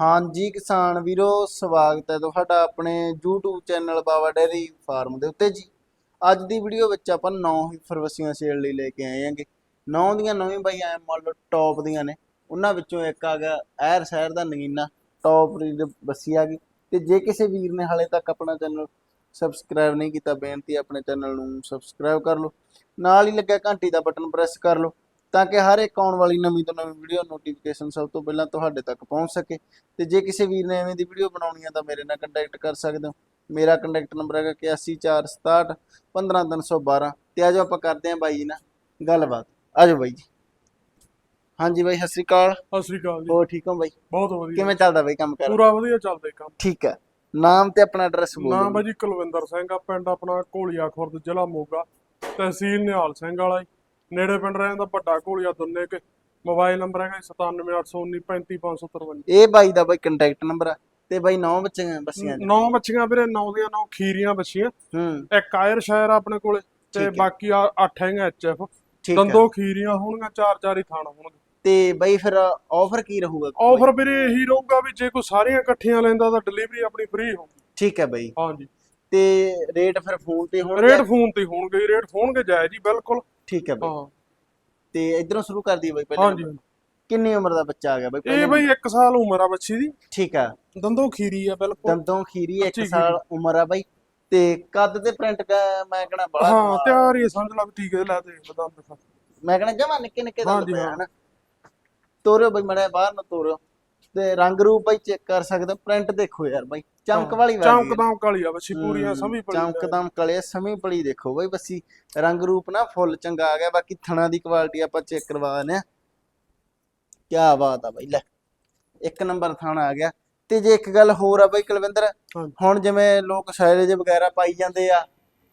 ਹਾਂਜੀ ਕਿਸਾਨ ਵੀਰੋ, ਸਵਾਗਤ ਹੈ ਤੁਹਾਡਾ ਆਪਣੇ YouTube channel Bawa dairy farm ਦੇ ਉੱਤੇ ਜੀ। ਅੱਜ ਦੀ ਵੀਡੀਓ ਵਿੱਚ ਆਪਾਂ 9 ਹੀਫਰ ਵਸੀਆਂ ਸੇਲ ਲਈ ਲੈ ਕੇ ਆਏ ਹਾਂਗੇ। 9 ਦੀਆਂ ਨਵੀਂ ਬਾਈ ਐ, ਮੰਨ ਲਓ ਟੌਪ ਦੀਆਂ ਨੇ। ਉਹਨਾਂ ਵਿੱਚੋਂ ਇੱਕ ਆ ਗਿਆ ਐਰ ਸ਼ਹਿਰ ਦਾ ਨਗੀਨਾ, ਟੌਪ ਦੀ ਬੱਸੀ ਆ ਗਈ। ਤੇ ਜੇ ਕਿਸੇ ਵੀਰ ਨੇ ਹਾਲੇ ਤੱਕ ਆਪਣਾ ਚੈਨਲ ਸਬਸਕ੍ਰਾਈਬ ਨਹੀਂ ਕੀਤਾ, ਬੇਨਤੀ ਆਪਣੇ ਚੈਨਲ ਨੂੰ ਸਬਸਕ੍ਰਾਈਬ ਕਰ ਲਓ। ਨਾਲ ਹੀ ਲੱਗਿਆ ਘੰਟੀ ਦਾ ਬਟਨ, ਪ੍ਰੈਸ ਕਰ ਲਓ। ਤਾਂ ਕਿ ਹਰ ਇੱਕ ਆਉਣ ਵਾਲੀ ਨਵੀਂ ਤੋਂ ਨਵੀਂ ਵੀਡੀਓ ਨੋਟੀਫਿਕੇਸ਼ਨ ਸਭ ਤੋਂ ਪਹਿਲਾਂ ਤੁਹਾਡੇ ਤੱਕ ਪਹੁੰਚ ਸਕੇ। ਤੇ ਜੇ ਕਿਸੇ ਵੀਰ ਨੇ ਐਵੇਂ ਦੀ ਵੀਡੀਓ ਬਣਾਉਣੀ ਹੈ ਤਾਂ ਮੇਰੇ ਨਾਲ ਕੰਟੈਕਟ ਕਰ ਸਕਦੇ ਹੋ। ਮੇਰਾ ਕੰਟੈਕਟ ਨੰਬਰ ਹੈਗਾ 814661 15312 ਤੇ ਆਜੋ ਆਪਾਂ ਕਰਦੇ ਹਾਂ ਬਾਈ ਜੀ ਨਾਲ ਗੱਲਬਾਤ। ਆਜੋ ਬਾਈ ਜੀ। ਹਾਂਜੀ ਬਾਈ ਸਤਿ ਸ੍ਰੀ ਅਕਾਲ। ਸਤਿ ਸ੍ਰੀ ਅਕਾਲ ਜੀ। ਹੋਰ ਠੀਕ ਹੋ ਬਾਈ? ਬਹੁਤ ਵਧੀਆ। ਕਿਵੇਂ ਚੱਲਦਾ ਬਾਈ ਕੰਮ ਕਰ? ਪੂਰਾ ਵਧੀਆ ਚੱਲਦਾ ਕੰਮ। ਠੀਕ ਹੈ। ਨਾਮ ਤੇ ਆਪਣਾ ਐਡਰੈਸ ਬੋਲ ਨਾਮ। ਹੈ ਜੀ ਕੁਲਵਿੰਦਰ ਸਿੰਘ ਆ ਪਿੰਡ ਆਪਣਾ ਘੋਲੀਆ ਖੁਰਦ ਜ਼ਿਲ੍ਹਾ ਮੋਗਾ ਤਹਿਸੀਲ ਨਿਹਾਲ ਸਿੰਘ ਵਾਲਾ ਜੀ। ਨੇੜੇ ਪਿੰਡ ਰਹਿੰਦਾ ਵੱਡਾ ਘੋਲੀਆ ਦੁੰਨੇ ਕੇ ਮੋਬਾਈਲ ਨੰਬਰ ਹੈਗਾ 9781935553 ਇਹ ਬਾਈ ਦਾ ਬਾਈ ਕੰਟੈਕਟ ਨੰਬਰ ਆ ਤੇ ਬਾਈ ਨੌ ਬੱਚੇ ਬੱਸੀਆਂ ਨੌ ਬੱਚੀਆਂ ਵੀਰੇ ਨੌ ਦੀਆਂ ਨੌ ਖੀਰੀਆਂ ਬੱਚੀਆਂ ਹੂੰ। ਇੱਕ ਆਇਰ ਸ਼ਾਇਰ ਆਪਣੇ ਕੋਲੇ ਤੇ। ਬਾਕੀ ਆ ਅੱਠ ਹੈਗਾ ਐਚਐਫ ਦੰਦੋ ਖੀਰੀਆਂ ਹੋਣਗੀਆਂ ਚਾਰ ਚਾਰ ਹੀ ਥਾਣ ਹੋਣਗੇ। ਤੇ ਬਾਈ ਫਿਰ ਆਫਰ ਕੀ ਰਹੂਗਾ? ਆਫਰ ਵੀਰੇ ਇਹੀ ਰਹੂਗਾ ਵੀ ਜੇ ਕੋਈ ਸਾਰੀਆਂ ਇਕੱਠੀਆਂ ਲੈਂਦਾ ਤਾਂ ਡਿਲੀਵਰੀ ਆਪਣੀ ਫ੍ਰੀ ਹੋਊਗੀ। ਠੀਕ ਹੈ ਬਾਈ। ਹਾਂਜੀ। ਤੇ ਰੇਟ ਫਿਰ ਫੋਨ ਤੇ ਹੋਣਗੇ? ਰੇਟ ਫੋਨ ਤੇ ਹੋਣਗੇ ਰੇਟ ਹੋਣਗੇ ਜਾਇਜ਼ ਜੀ ਬਿਲਕੁਲ। ਠੀਕ ਹੈ ਬਾਈ। ਹਾਂ। ਤੇ ਇਧਰੋਂ ਸ਼ੁਰੂ ਕਰ ਦਈਏ ਬਾਈ ਪਹਿਲਾਂ ਹਾਂਜੀ। ਕਿੰਨੀ ਉਮਰ ਦਾ ਬੱਚਾ ਆ ਗਿਆ ਬਾਈ ਇਹ ਪਹਿਲਾਂ ਬਈ 1 ਸਾਲ ਉਮਰ ਆ ਬੱਚੀ ਦੀ। ਠੀਕ ਆ। ਦੰਦੋ ਖੀਰੀ ਆ ਬਿਲਕੁਲ। ਦੰਦੋਂ ਖੀਰੀ 1 ਕੱਚੀ ਸਾਲ ਉਮਰ ਆ ਬਾਈ। ਤੇ ਕੱਦ ਤੇ ਪ੍ਰਿੰਟ ਮੈਂ ਕਹਣਾ ਬੜਾ ਹਾਂ। ਤਿਆਰ ਹੀ ਆ, ਸਮਝ ਲਾ ਵੀ ਟੀਕੇ ਲਾ ਦੇ ਬਦਾਮ ਦਿਖਾ। ਮੈਂ ਕਹਣਾ ਜਮਾ ਨਿੱਕੇ ਨਿੱਕੇ ਦੰਦ ਹਾਂਜੀ, ਪਏ ਹਾਂ। ਹਨ ਤੋਰਿਓ ਬਾਈ ਮੜਿਆ ਬਾਹਰ ਨੂੰ ਤੋਰਿਓ। ਤੇ ਰੰਗ ਰੂਪ ਬਾਈ ਚੈੱਕ ਕਰ ਸਕਦੇ ਪ੍ਰਿੰਟ ਦੇਖੋ ਯਾਰ ਬਾਈ ਚਮਕ ਵਾਲੀ ਵਾਲੀ ਚਮਕ ਦਮਕ ਵਾਲੀ ਆ ਬੱਚੀ ਪੂਰੀਆਂ ਹੂੰ, ਸਮੀ ਪੜੀ ਚਮਕ ਦਮ ਕਲੇ ਸਮੀ ਪੜੀ ਦੇਖੋ ਬਾਈ ਬੱਸੀ ਰੰਗ ਰੂਪ ਨਾ ਫੁੱਲ ਚੰਗਾ ਆ ਗਿਆ ਬਾਕੀ ਥਣਾ ਦੀ ਕੁਆਲਿਟੀ ਆਪਾਂ ਚੈੱਕ ਕਰਵਾ ਦਿੰਦੇ ਆ ਕੀ ਬਾਤ ਆ ਬਾਈ ਲੈ ਇੱਕ ਨੰਬਰ ਥਾਣਾ ਆ ਗਿਆ। ਤੇ ਜੇ ਇੱਕ ਗੱਲ ਹੋਰ ਆ ਬਾਈ ਕੁਲਵਿੰਦਰ। ਹੁਣ ਜਿਵੇਂ ਲੋਕ ਸਾਇਲੇਜ ਵਗੈਰਾ ਪਾਈ ਜਾਂਦੇ ਆ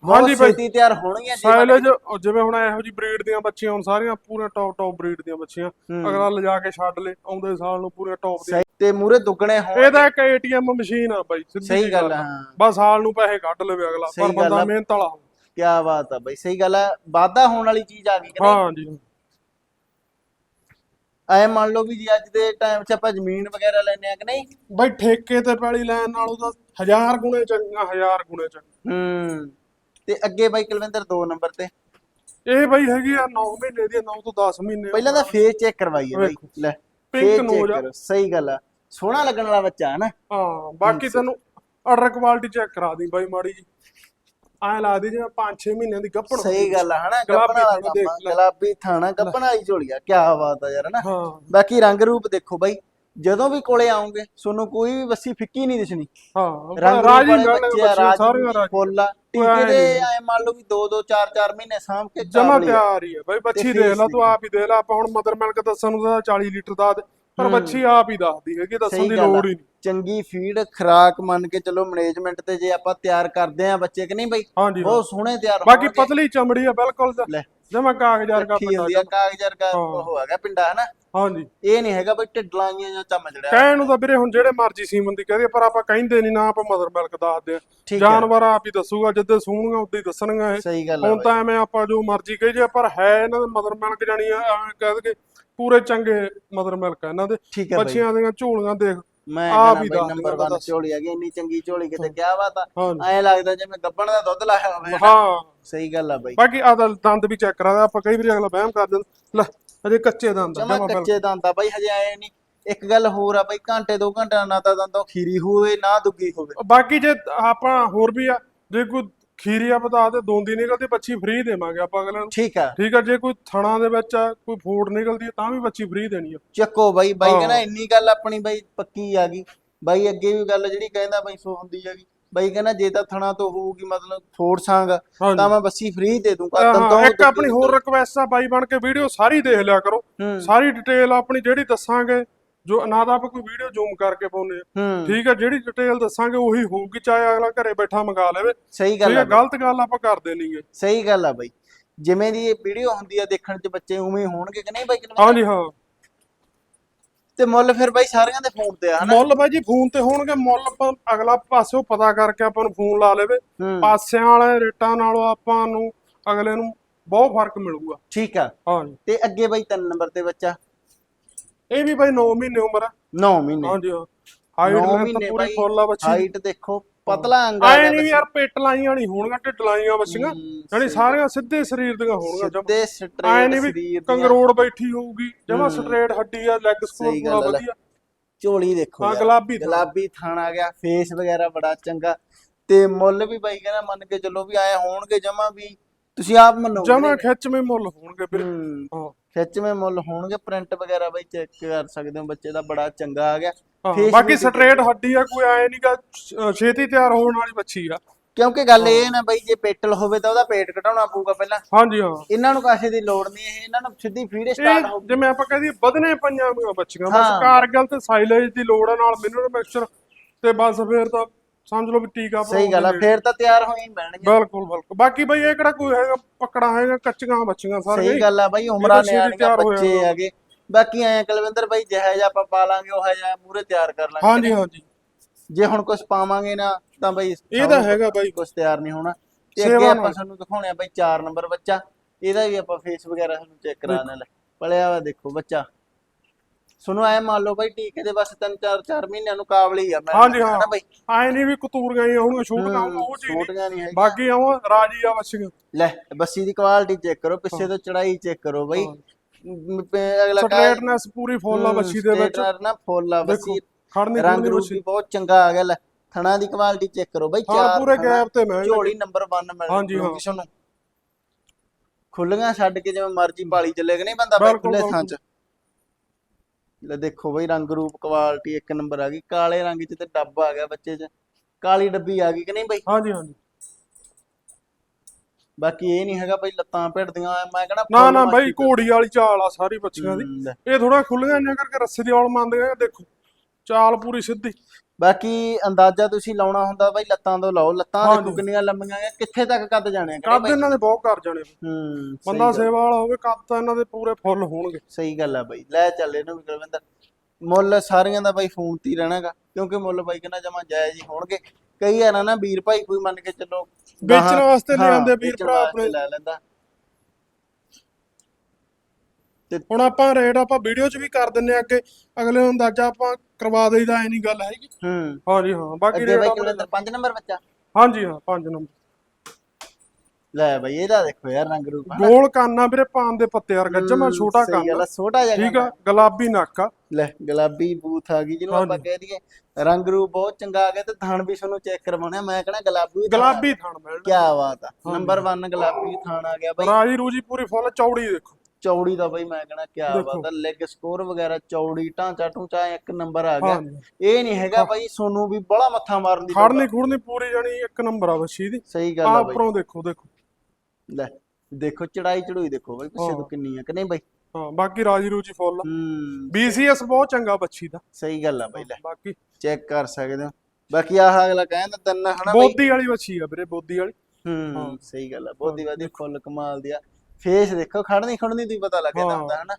ਬਹੁਤ ਹਾਂਜੀ ਬਾਈ। ਛੇਤੀ ਤਿਆਰ ਹੋਣਗੀਆਂ ਜੇ ਸਾਇਲੇਜ ਜਿਵੇਂ ਹੁਣ ਇਹੋ ਜੀ ਬਰੀਡ ਦੀਆਂ ਬੱਚੀਆਂ ਹੁਣ ਸਾਰੀਆਂ ਪੂਰੇ ਟੌਪ ਟੌਪ ਬਰੀਡ ਦੀਆਂ ਬੱਚੀਆਂ। ਹੂੰ। ਅਗਲਾ ਲਿਜਾ ਕੇ ਛੱਡ ਲੇ ਆਉਂਦੇ ਸਾਲ ਨੂੰ ਪੂਰੇ ਟੌਪ ਦੀਆਂ। ਸਹੀ ਤੇ ਮੂਰੇ ਦੁੱਗਣੇ ਹੋਣ ਇਹ ਤਾਂ ਇੱਕ ਏਟੀਐਮ ਮਸ਼ੀਨ ਆ ਬਾਈ ਸਿੱਧੀ ਸਹੀ ਜਿਹੀ ਗੱਲ ਆ। ਹਾਂ। ਬਸ ਸਾਲ ਨੂੰ ਪੈਸੇ ਕੱਢ ਲਵੇ ਅਗਲਾ ਸਹੀ ਪਰ ਗੱਲ ਬੰਦਾ ਆ। ਮਿਹਨਤ ਵਾਲਾ ਹੋਵੇ। ਕੀ ਬਾਤ ਆ ਬਾਈ ਸਹੀ ਗੱਲ ਆ। ਵਾਧਾ ਹੋਣ ਵਾਲੀ ਚੀਜ਼ ਆ ਗਈ ਕਿ ਨਹੀਂ? ਹਾਂ ਜੀ। ਐ ਮੰਨ ਲਓ ਵੀ ਜੀ ਅੱਜ ਦੇ ਟਾਈਮ 'ਚ ਆਪਾਂ ਜ਼ਮੀਨ ਵਗੈਰਾ ਲੈਨੇ ਆ ਕਿ ਨਹੀਂ? ਬਾਈ ਠੇਕੇ ਤੇ ਪੈਲੀ ਲੈਣ ਨਾਲੋਂ ਤਾਂ ਹਜ਼ਾਰ ਗੁਣੇ ਚੰਗਾ ਹਜ਼ਾਰ ਗੁਣੇ ਚੰਗਾ। ਹੂੰ। ਤੇ ਅੱਗੇ ਬਾਈ ਕੁਲਵਿੰਦਰ 2 ਨੰਬਰ ਤੇ। ਇਹ ਬਾਈ ਹੈਗੀ ਆ 9 ਮਹੀਨੇ ਦੀ 9 ਤੋਂ 10 ਮਹੀਨੇ ਪਹਿਲਾਂ ਤਾਂ ਫੇਸ ਚੈੱਕ ਕਰਵਾਈਏ ਬਾਈ। ਲੈ nose ਆ। ਕਰੋ, ਸਹੀ ਗੱਲ ਆ। ਸੋਹਣਾ ਲੱਗਣ ਵਾਲਾ ਬੱਚਾ ਹੈ ਨਾ। ਹਾਂ ਬਾਕੀ ਤੈਨੂੰ ਆਰਡਰ ਕੁਆਲਿਟੀ ਚੈੱਕ ਕਰਾ ਦੀ ਬਾਈ ਮਾੜੀ ਜੀ। ਐ ਲਾ ਦੀ ਜਿਵੇਂ 5-6 ਮਹੀਨਿਆਂ ਦੀ ਗੱਪਣ ਸਹੀ ਗੱਲ ਆ ਹਨਾ ਗੱਪਣ ਵਾਲਾ। ਗੁਲਾਬੀ ਥਾਣਾ ਗੱਪਣ ਵਾਲੀ ਝੋਲੀਆ ਕੀ ਬਾਤ ਆ ਯਾਰ ਹਨਾ। ਹਾਂ। ਬਾਕੀ ਰੰਗ ਰੂਪ ਦੇਖੋ ਬਾਈ ਜਦੋਂ ਵੀ ਕੋਲੇ ਆਉਂਗੇ ਤੁਹਾਨੂੰ ਕੋਈ ਵੀ ਬੱਸੀ ਫਿੱਕੀ ਨਹੀਂ ਦਿਸਣੀ। ਹਾਂ ਰਾਜੀ ਵਾਲੇ ਮਿਲਣਗੇ ਬੱਚੇ ਰਾਜੀ ਫੁੱਲ ਟੀਕੇ ਦੇ। ਐ ਮੰਨ ਲਓ ਵੀ 2 2 4 4 ਮਹੀਨੇ ਸਾਂਭ ਕੇ ਜਮਾ। ਤਿਆਰ ਹੀ ਬਾਈ ਬੱਚੀ ਦੇਖ ਲੈ ਤੂੰ। ਆਪ ਹੀ ਦੇਖ ਲੈ ਆਪਾਂ ਹੁਣ ਮਦਰ ਮਿਲਕ ਦੱਸਣ ਨੂੰ ਤਾਂ 40 ਲੀਟਰ ਦੇ ਪਰ। ਬੱਚੀ ਆਪ ਹੀ ਦੱਸਦੀ ਹੈਗੀ ਦੱਸਣ ਦੀ। ਲੋੜ ਹੀ ਨਹੀਂ। ਚੰਗੀ ਫੀਡ ਖਰਾਕ ਮੰਨ ਕੇ ਚਲੋ ਮੈਨੇਜਮੈਂਟ ਤੇ ਜੇ ਆਪਾਂ ਤਿਆਰ ਕਰਦੇ ਆ ਬੱਚੇ ਕਿ ਨਹੀਂ ਬਾਈ? ਹਾਂਜੀ ਹਾਂ। ਬਹੁਤ ਸੋਹਣੇ ਤਿਆਰ ਬਾਕੀ। ਪਤਲੀ ਚਮੜੀ ਆ ਬਿਲਕੁਲ ਜਮਾ ਕਾਗਜ਼ਾਰ ਕਾ ਰੱਖੀ ਹੁੰਦੀ ਆ ਕਾਗਜ਼ਰ ਕਾ। ਉਹ ਹੈਗਾ ਪਿੰਡਾ ਹਨਾ? ਹਾਂਜੀ। ਇਹ ਨਹੀਂ ਹੈਗਾ ਬਈ ਢਿੱਡਲਾਂ ਜੀਆਂ ਜਾਂ ਚਮਚੜਿਆ ਕਹਿਣ ਨੂੰ ਤਾਂ ਵੀਰੇ ਹੁਣ ਜਿਹੜੇ ਮਰਜ਼ੀ ਸੀਮਨ ਦੀ ਕਹਦੇ ਪਰ ਆਪਾਂ ਕਹਿੰਦੇ ਨਹੀਂ ਨਾ ਆਪਾਂ ਮਦਰ ਮਿਲਕ ਦੱਸਦੇ ਆ। ਜਾਨਵਰ ਆਪ ਹੀ ਦੱਸੂਗਾ ਜਿੱਦੇ ਸੂਣਗਾ ਉਦੋਂ ਹੀ ਦੱਸਣਗਾ ਇਹ। ਹੁਣ ਤਾਂ ਐਵੇਂ ਆਪਾਂ ਜੋ ਮਰਜ਼ੀ ਕਹੀ ਜੇ ਪਰ ਹੈ ਇਹਨਾਂ ਦੇ ਮਦਰ ਮਿਲਕ ਜਾਣੀ ਆ ਐਵੇਂ ਕਹਿ ਦਗੇ ਪੂਰੇ ਚੰਗੇ ਮਦਰ ਮਿਲਕ ਆ ਇਹਨਾਂ ਦੇ। ਠੀਕ ਹੈ ਬਾਈ। ਬੱਚੀਆਂ ਦੀਆਂ ਝੋਲੀਆਂ ਦੇਖ ਮੈਂ ਆਪ ਕਹਿੰਦਾ ਹੀ ਬਈ ਨੰਬਰ ਦਿੰਦਾ 1 ਦੱਸ। ਝੋਲੀ ਹੈਗੀ ਇੰਨੀ ਚੰਗੀ ਝੋਲੀ ਕਿਤੇ ਕਿਆ ਬਾਤ ਆ। ਐਂ ਲੱਗਦਾ ਜਿਵੇਂ ਗੱਬਣ ਦਾ ਦੁੱਧ ਲਾਇਆ ਹੋਵੇ। ਹਾਂ। ਸਹੀ ਗੱਲ ਆ ਬਾਈ। ਬਾਕੀ ਆਦਾ ਦੰਦ ਵੀ ਚੈੱਕ ਕਰਾ ਆਪਾਂ ਕਈ ਵਾਰੀ ਅਗਲਾ ਵਹਿਮ ਕਰ ਦਿੰਦਾ। ਲੈ ਅਜੇ ਕੱਚੇ ਦੰਦ ਆ, ਜਮਾ ਕੱਚੇ ਦੰਦ ਆ ਬਾਈ ਹਜੇ ਆਏ ਨਹੀਂ। ਇੱਕ ਗੱਲ ਹੋਰ ਆ ਬਾਈ ਘੰਟੇ ਦੋ ਘੰਟੇ ਨਾ ਤਾਂ ਦੰਦੋਂ ਖੀਰੀ ਹੋਵੇ ਨਾ ਦੁੱਗੀ ਹੋਵੇ। ਬਾਕੀ ਜੇ ਆਪਾਂ ਹੋਰ ਵੀ ਆ ਜੇ ਕੋਈ ਖੀਰੀ ਆ ਬਤਾ ਦੇ ਦੋਂਦੀ ਨਿਕਲਦੀ ਬੱਚੀ ਫ੍ਰੀ ਦੇਵਾਂਗੇ ਆਪਾਂ ਅਗਲੇ ਨੂੰ। ਠੀਕ ਆ ਠੀਕ ਆ ਜੇ ਕੋਈ ਥਣਾ ਦੇ ਵਿੱਚ ਆ ਕੋਈ ਫੂਡ ਨਿਕਲਦੀ ਆ ਤਾਂ ਵੀ ਬੱਚੀ ਫ੍ਰੀ ਦੇਣੀ ਆ। ਚੱਕੋ ਬਾਈ ਬਾਈ ਹਾਂ। ਕਹਿੰਦਾ ਇੰਨੀ ਗੱਲ ਆਪਣੀ ਬਾਈ ਪੱਕੀ ਆ ਗਈ। ਬਾਈ ਅੱਗੇ ਵੀ ਗੱਲ ਜਿਹੜੀ ਕਹਿੰਦਾ ਬਾਈ ਸੋ ਹੁੰਦੀ ਹੈਗੀ ਬਾਈ ਕਹਿੰਦਾ ਜੇ ਤਾਂ ਥਣਾ ਤੋਂ ਹੋਊਗੀ ਮਤਲਬ ਫੋਰਸਾਂਗ ਹਾਂਜੀ। ਤਾਂ ਮੈਂ ਬੱਸੀ ਫ੍ਰੀ ਦੇ ਦੂੰਗਾ ਹਾਂ, ਦੰਦੋਂ ਇੱਕ ਆਪਣੀ ਹੋਰ ਰਿਕਵੈਸਟ ਆ ਬਾਈ ਬਣ ਕੇ ਵੀਡੀਓ ਸਾਰੀ ਦੇਖ ਲਿਆ ਕਰੋ। ਹੂੰ। ਸਾਰੀ ਡਿਟੇਲ ਆਪਣੀ ਜਿਹੜੀ ਦੱਸਾਂਗੇ ਜੋ ਤਾਂ ਆਪਾਂ ਕੋਈ ਵੀਡੀਓ ਜ਼ੂਮ ਕਰਕੇ ਪਾਉਨੇ ਆ ਹੂੰ। ਠੀਕ ਆ ਜਿਹੜੀ ਡਿਟੇਲ ਦੱਸਾਂਗੇ ਉਹੀ ਹੋਊਗੀ ਚਾਹੇ ਅਗਲਾ ਘਰੇ ਬੈਠਾ ਮੰਗਾ ਲਵੇ। ਸਹੀ ਗੱਲ ਆ ਗਲਤ ਗੱਲ ਆਪਾਂ ਕਰਦੇ ਨਹੀਂਗੇ ਸਹੀ ਗੱਲ ਆ ਬਾਈ। ਜਿਵੇਂ ਦੀ ਇਹ ਵੀਡੀਓ ਹੁੰਦੀ ਆ ਦੇਖਣ ਚ ਬੱਚੇ ਉਵੇਂ ਹੀ ਹੋਣਗੇ ਕਿ ਨਹੀਂ ਬਾਈ ਹਾਂਜੀ ਹਾਂ। ਤੇ ਮੁੱਲ ਫਿਰ ਬਾਈ ਸਾਰਿਆਂ ਦੇ ਫੋਨ ਤੇ ਆ ਹਨਾ? ਮੁੱਲ ਬਾਈ ਜੀ ਫੋਨ ਤੇ ਹੋਣਗੇ ਮੁੱਲ ਆਪਾਂ ਅਗਲਾ ਪਾਸੋਂ ਪਤਾ ਕਰਕੇ ਆਪਾਂ ਨੂੰ ਫੋਨ ਲਾ ਲਵੇ। ਹੂੰ। ਪਾਸਿਆਂ ਵਾਲੇ ਰੇਟਾਂ ਨਾਲੋਂ ਆਪਾਂ ਨੂੰ ਅਗਲੇ ਨੂੰ ਬਹੁਤ ਫ਼ਰਕ ਮਿਲੂਗਾ। ਠੀਕ ਆ। ਹਾਂਜੀ। ਤੇ ਅੱਗੇ ਬਾਈ ਤਿੰਨ ਨੰਬਰ ਤੇ ਬੱਚਾ। ਇਹ ਵੀ ਬਾਈ 9 ਮਹੀਨੇ ਉਮਰ ਆ। 9 ਮਹੀਨੇ। ਹਾਂਜੀ ਹਾਈਟ ਨੌ ਲੈਂਥ ਮਹੀਨੇ ਪੂਰੀ ਬਾਈ, ਫੁੱਲ ਆ ਬੱਚੀ। ਹਾਈਟ ਦੇਖੋ ਪਤਲਾ ਅੰਗਾ ਆਏ ਨਹੀਂ ਯਾਰ ਪੇਟ ਲਾਈਆਂ ਨਹੀਂ ਹੋਣਗੀਆਂ ਢਿੱਡ ਲਾਈਆਂ ਬੱਚੀਆਂ। ਯਾਨੀ ਸਾਰੀਆਂ ਸਿੱਧੇ ਸਰੀਰ ਦੀਆਂ ਹੋਣਗੀਆਂ ਜਮਾਂ। ਸਿੱਧੇ ਸਟ੍ਰੇਟ ਸਰੀਰ ਕੰਗਰੋੜ ਬੈਠੀ ਹੋਊਗੀ ਜਮਾ ਸਟ੍ਰੇਟ ਹੱਡੀ ਆ ਲੈਗ ਸਕੋਰ ਪੂਰਾ। ਵਧੀਆ। ਝੋਲੀ ਦੇਖੋ ਹਾਂ। ਗੁਲਾਬੀ। ਗੁਲਾਬੀ ਥਾਣ ਆ ਗਿਆ ਫੇਸ ਵਗੈਰਾ ਬੜਾ ਚੰਗਾ। ਤੇ ਮੁੱਲ ਵੀ ਬਾਈ ਕਹਿੰਦਾ ਮੰਨ ਕੇ ਚੱਲੋ ਵੀ ਆਏ ਹੋਣਗੇ ਜਮਾ ਵੀ। ਤੁਸੀਂ ਆਪ ਮੰਨੋਗੇ ਜਮਾ ਖਿੱਚਵੇਂ ਮੁੱਲ ਹੋਣਗੇ ਵੀਰੇ ਹਾਂ। ਖਿੱਚਵੇਂ ਮੁੱਲ ਹੋਣਗੇ ਪ੍ਰਿੰਟ ਵਗੈਰਾ ਬਾਈ ਚੈੱਕ ਕਰ ਸਕਦੇ ਹੋ ਬੱਚੇ ਦਾ ਬੜਾ ਚੰਗਾ ਆ ਗਿਆ। ਹਾਂ, ਬਾਕੀ ਸਟ੍ਰੇਟ ਹੱਡੀ ਆ ਕੋਈ ਆਏ ਨਹੀਂਗਾ ਛੇਤੀ ਤਿਆਰ ਹੋਣ ਵਾਲੀ ਬੱਚੀ ਆ। ਕਿਉਂਕਿ ਗੱਲ ਇਹ ਨਾ ਬਾਈ ਜੇ ਪੇਟਲ ਹੋਵੇ ਤਾਂ ਉਹਦਾ ਪੇਟ ਘਟਾਉਣਾ ਪਊਗਾ ਪਹਿਲਾਂ। ਹਾਂਜੀ ਹਾਂ। ਇਹਨਾਂ ਨੂੰ ਕਾਸੇ ਦੀ ਲੋੜ ਨਹੀਂ ਇਹ ਇਹਨਾਂ ਨੂੰ ਸਿੱਧੀ ਫੀਡ ਸਟਾਰਟ ਹੋ ਇਹ ਜਿਵੇਂ ਆਪਾਂ ਕਹਦੇ ਵਧਨੇ ਪੰਜਾਂ ਬੱਚੀਆਂ ਹਾਂ। ਬਸ ਕਾਰਗਲ ਤੇ ਸਾਈਲੇਜ ਦੀ ਲੋੜ ਆ ਨਾਲ ਮਿਨਰਲ ਮਿਕਸਚਰ ਤੇ ਬਸ ਫਿਰ ਤਾਂ ਸਮਝ ਲਓ ਵੀ ਟੀਕਾ ਸਹੀ ਗੱਲ ਆ। ਫੇਰ ਤਾਂ ਤਿਆਰ ਹੋਈ ਮਿਲਣਗੇ ਬਿਲਕੁਲ ਬਿਲਕੁਲ। ਬਾਕੀ ਬਈ ਇਹ ਕਿਹੜਾ ਕੋਈ ਹੈਗਾ ਪਕੜਾ ਹੈਗਾ ਕੱਚੀਆਂ ਬੱਚੀਆਂ ਸਾਰੇ। ਸਹੀ ਗੱਲ ਆ ਬਾਈ ਉਮਰਾਂ ਨਿਆਣੀਆਂ ਬੱਚੇ। ਹੈਗੇ। ਬਾਕੀ ਐ ਕੁਲਵਿੰਦਰ ਬਾਈ ਜਿਹੋ ਜਿਹਾ ਆਪਾਂ ਪਾਲਾਂਗੇ ਉਹ ਜਿਹਾ ਮੂਰੇ ਤਿਆਰ ਕਰ ਲਾਂਗੇ। ਹਾਂਜੀ ਹਾਂਜੀ। ਜੇ ਹੁਣ ਕੁਝ ਪਾਵਾਂਗੇ ਨਾ ਤਾਂ ਬਾਈ ਇਹ ਤਾਂ ਹੈਗਾ ਬਾਈ। ਕੁਝ ਤਿਆਰ ਨਹੀਂ ਹੋਣਾ। ਤੇ ਅੱਗੇ। ਆਪਾਂ ਤੁਹਾਨੂੰ ਦਿਖਾਉਣੇ ਆ ਬਾਈ 4 ਨੰਬਰ ਬੱਚਾ। ਇਹਦਾ ਵੀ ਆਪਾਂ ਫੇਸ ਵਗੈਰਾ ਤੁਹਾਨੂੰ ਚੈੱਕ ਕਰਾਉਣ ਲੈ ਪਲਿਆ ਵਾ ਦੇਖੋ ਬੱਚਾ। ਸੁਣੋ ਐ ਮੰਨ ਲਓ ਬਾਈ ਟੀਕੇ ਦੇ ਬਸ 3 4 4 ਮਹੀਨਿਆਂ ਨੂੰ ਕਾਬਲ ਆ ਮੈਂ ਹਾਂਜੀ ਹਾਂ। ਬਾਈ। ਆਏ ਨਹੀਂ ਵੀ ਕਤੂਰੀਆਂ ਹੀ ਹੋਣਗੀਆਂ ਛੋਟ ਨਾ ਉਹ ਚੀਜ਼ ਛੋਟੀਆਂ ਨਹੀਂ ਹੈਗੀਆਂ। ਬਾਕੀ ਆਉਂ ਰਾਜੀ ਆ ਬੱਚੀਆਂ ਲੈ ਬੱਸੀ ਦੀ ਕੁਆਲਿਟੀ ਚੈੱਕ ਕਰੋ ਪਿੱਛੇ ਤੋਂ ਚੜਾਈ ਚੈੱਕ ਕਰੋ ਬਾਈ। ਅਗਲਾ ਸਟ੍ਰੇਟਨੈਸ ਪੂਰੀ ਫੁੱਲ ਆ ਦੇ ਵਿੱਚ। ਨਾ ਫੁੱਲ ਆ ਬੱਸੀ। ਖੜਨੀ ਰੰਗ ਰੂਪ ਵੀ ਬਹੁਤ ਚੰਗਾ ਆ ਗਿਆ ਲੈ ਥਣਾ ਦੀ ਕੁਆਲਿਟੀ ਚੈੱਕ ਕਰੋ ਬਾਈ ਚਾਰ ਪੂਰੇ ਗੈਪ ਤੇ ਮੈਂ ਝੋਲੀ ਨੰਬਰ 1 ਮਿਲ ਹਾਂਜੀ, ਹਾਂ। ਤੁਹਾਨੂੰ ਖੁੱਲੀਆਂ ਛੱਡ ਕੇ ਜਿਵੇਂ ਮਰਜ਼ੀ ਪਾਲੀ ਚੱਲੇ ਕਿ ਨਹੀਂ ਬੰਦਾ ਖੁੱਲੇ ਥਾਂ ਚ। ਲੈ ਦੇਖੋ ਬਈ ਰੰਗ ਰੂਪ ਕੁਆਲਿਟੀ ਇੱਕ ਨੰਬਰ ਆ ਗਈ ਕਾਲੇ ਰੰਗ ਚ ਤੇ ਡੱਬ ਆ ਗਿਆ ਬੱਚੇ ਚ। ਕਾਲੀ ਡੱਬੀ ਆ ਗਈ ਕਿ ਨਹੀਂ ਬਈ? ਹਾਂਜੀ ਹਾਂਜੀ। ਬਾਕੀ ਇਹ ਨਹੀਂ ਹੈਗਾ ਬਈ ਲੱਤਾਂ ਭਿੜਦੀਆਂ ਮੈਂ ਕਹਣਾ ਨਾ ਨਾ ਬਾਈ ਘੋੜੀ ਵਾਲੀ ਚਾਲ ਆ ਸਾਰੀ ਬੱਚੀਆਂ ਦੀ। ਇਹ ਥੋੜਾ ਖੁੱਲੀਆਂ ਇੰਨੀਆਂ ਕਰਕੇ ਰੱਸੇ ਦੀ ਔਲ ਮੰਨਦੀਆਂ ਇਹ ਦੇਖੋ ਚਾਲ ਪੂਰੀ ਸਿੱਧੀ। ਬਾਕੀ ਅੰਦਾਜ਼ਾ ਤੁਸੀਂ ਲਾਉਣਾ ਹੁੰਦਾ ਬਾਈ ਲੱਤਾਂ ਤੋਂ ਲਾਓ। ਲੱਤਾਂ। ਦੇਖੋ ਕਿੰਨੀਆਂ ਲੰਮੀਆਂ ਆ ਕਿੱਥੇ ਤੱਕ ਕੱਦ ਜਾਣੇ ਆ ਕੱਦ ਇਹਨਾਂ ਦੇ ਬਹੁਤ ਕਰ ਜਾਣੇ ਹੂੰ ਬੰਦਾ ਸੇਵਾ ਵਾਲਾ ਹੋਵੇ ਕੱਦ ਤਾਂ ਇਹਨਾਂ ਦੇ ਪੂਰੇ ਫੁੱਲ ਹੋਣਗੇ। ਸਹੀ ਗੱਲ ਆ ਬਾਈ। ਲੈ ਚੱਲ ਇਹਨੂੰ ਵੀ ਕੁਲਵਿੰਦਰ। ਮੁੱਲ ਸਾਰੀਆਂ ਦਾ ਬਾਈ ਫੋਨ ਤੇ ਰਹਿਣਾਗਾ ਕਿਉਂਕਿ ਮੁੱਲ ਬਾਈ ਕਹਿੰਦਾ ਜਮਾ ਜਾਇਜ਼ ਹੀ ਹੋਣਗੇ। ਕਈ ਆ ਨਾ ਨਾ ਵੀਰ ਭਾਈ ਕੋਈ ਮੰਨ ਕੇ ਚੱਲੋ ਵੇਚਣ ਵਾਸਤੇ ਲੈ ਆਉਂਦੇ ਵੀਰ ਭਰਾ ਆਪਣੇ। ਲੈ ਲੈਂਦਾ। ਹੁਣ ਆਪਾਂ ਰੇਟ ਆਪਾਂ ਵੀਡੀਓ 'ਚ ਵੀ ਕਰ ਦਿੰਨੇ ਆ ਅੱਗੇ। ਅਗਲੇ ਨੂੰ ਅੰਦਾਜ਼ਾ ਆਪਾਂ ਕਰਵਾ ਦੇਈਦਾ ਐ ਨਹੀਂ ਗੱਲ ਹੈਗੀ। ਹੂੰ। ਹਾਂਜੀ ਹਾਂ ਬਾਕੀ ਅੱਗੇ ਰੇਟ ਬਾਈ ਆਪਣੇ ਕੁਲਵਿੰਦਰ 5 ਨੰਬਰ ਬੱਚਾ। ਹਾਂਜੀ ਹਾਂ 5 ਨੰਬਰ। ਲੈ ਬਾਈ ਇਹਦਾ ਦੇਖੋ ਯਾਰ ਰੰਗ ਰੂਪ ਹਨਾ। ਗੋਲ ਕਾਨਾ ਵੀਰੇ ਪਾਨ ਦੇ ਪੱਤੇ ਵਰਗਾ ਜਮਾ ਛੋਟਾ ਸਹੀ ਗੱਲ ਕਾਨਾ ਆ, ਛੋਟਾ ਜਿਹਾ ਠੀਕ ਆ। ਗੁਲਾਬੀ ਨੱਕ ਆ। ਲੈ ਗੁਲਾਬੀ ਬੂਥ ਆ ਗਈ ਜਿਹਨੂੰ ਆਪਾਂ ਕਹਿ ਦਈਏ ਰੰਗ ਰੂਪ ਬਹੁਤ ਚੰਗਾ ਆ ਗਿਆ ਤੇ ਥਣ ਵੀ ਤੁਹਾਨੂੰ ਚੈੱਕ ਕਰਵਾਉਣਾ ਮੈਂ ਕਹਣਾ ਗੁਲਾਬੀ ਗੁਲਾਬੀ ਥਣ ਮਿਲਣਾ। ਕੀ ਬਾਤ ਆ। ਨੰਬਰ 1 ਗੁਲਾਬੀ ਥਣ ਆ ਗਿਆ ਬਾਈ। ਰਾਜੀ ਰੂਜੀ ਪੂਰੀ ਫੁੱਲ ਚੌੜੀ ਦੇਖੋ। ਚੌੜੀ ਦਾ ਬਈ ਮੈਂ ਕਹਣਾ ਕੀ ਬਾਤ ਆ ਲੈਗ ਸਕੋਰ ਵਗੈਰਾ ਚੌੜੀ ਢਾਂਚਾ ਢੂੰਚਾ ਇੱਕ ਨੰਬਰ ਆ ਗਿਆ। ਇਹ ਨਹੀਂ ਹੈਗਾ ਬਾਈ ਸੋਨੂੰ ਵੀ ਬੜਾ ਮੱਥਾ ਮਾਰਨ ਦੀ ਖੜਨੀ ਖੁੜਨੀ ਪੂਰੀ ਜਾਨੀ ਇੱਕ ਨੰਬਰ ਆ ਬੱਚੀ ਦੀ ਸਹੀ ਗੱਲ ਆ ਬਾਈ। ਉੱਪਰੋਂ ਦੇਖੋ ਦੇਖੋ। ਲੈ ਦੇਖੋ ਚੜਾਈ ਚੜੂਈ ਦੇਖੋ ਬਾਈ ਪਿੱਛੇ ਤੋਂ ਕਿੰਨੀ ਆ ਕਿ ਨਹੀਂ ਬਾਈ? ਹਾਂ ਬਾਕੀ ਰਾਜੀ ਰੂਜੀ ਫੁੱਲ। ਹੂੰ। BCS ਬਹੁਤ ਚੰਗਾ ਬੱਚੀ ਦਾ। ਸਹੀ ਗੱਲ ਆ ਬਾਈ ਲੈ। ਬਾਕੀ। ਚੈੱਕ ਕਰ ਸਕਦੇ ਹੋ। ਬਾਕੀ ਆਹ ਅਗਲਾ ਕਹਿੰਦਾ ਤਿੰਨ ਹਨਾ ਬਾਈ? ਬੋਦੀ ਵਾਲੀ ਬੱਚੀ ਆ ਵੀਰੇ ਬੋਦੀ ਵਾਲੀ। ਹੂੰ ਸਹੀ ਗੱਲ ਆ। ਹੀ ਵਧੀਆ ਫੁੱਲ ਕਮਾਲ ਦੀ ਆ। ਫੇਸ ਦੇਖੋ ਖੜਨੀ ਖੜਨੀ ਦੀ ਪਤਾ ਲੱਗ ਜਾਂਦਾ ਹਾਂ। ਹੁੰਦਾ ਹਨਾ।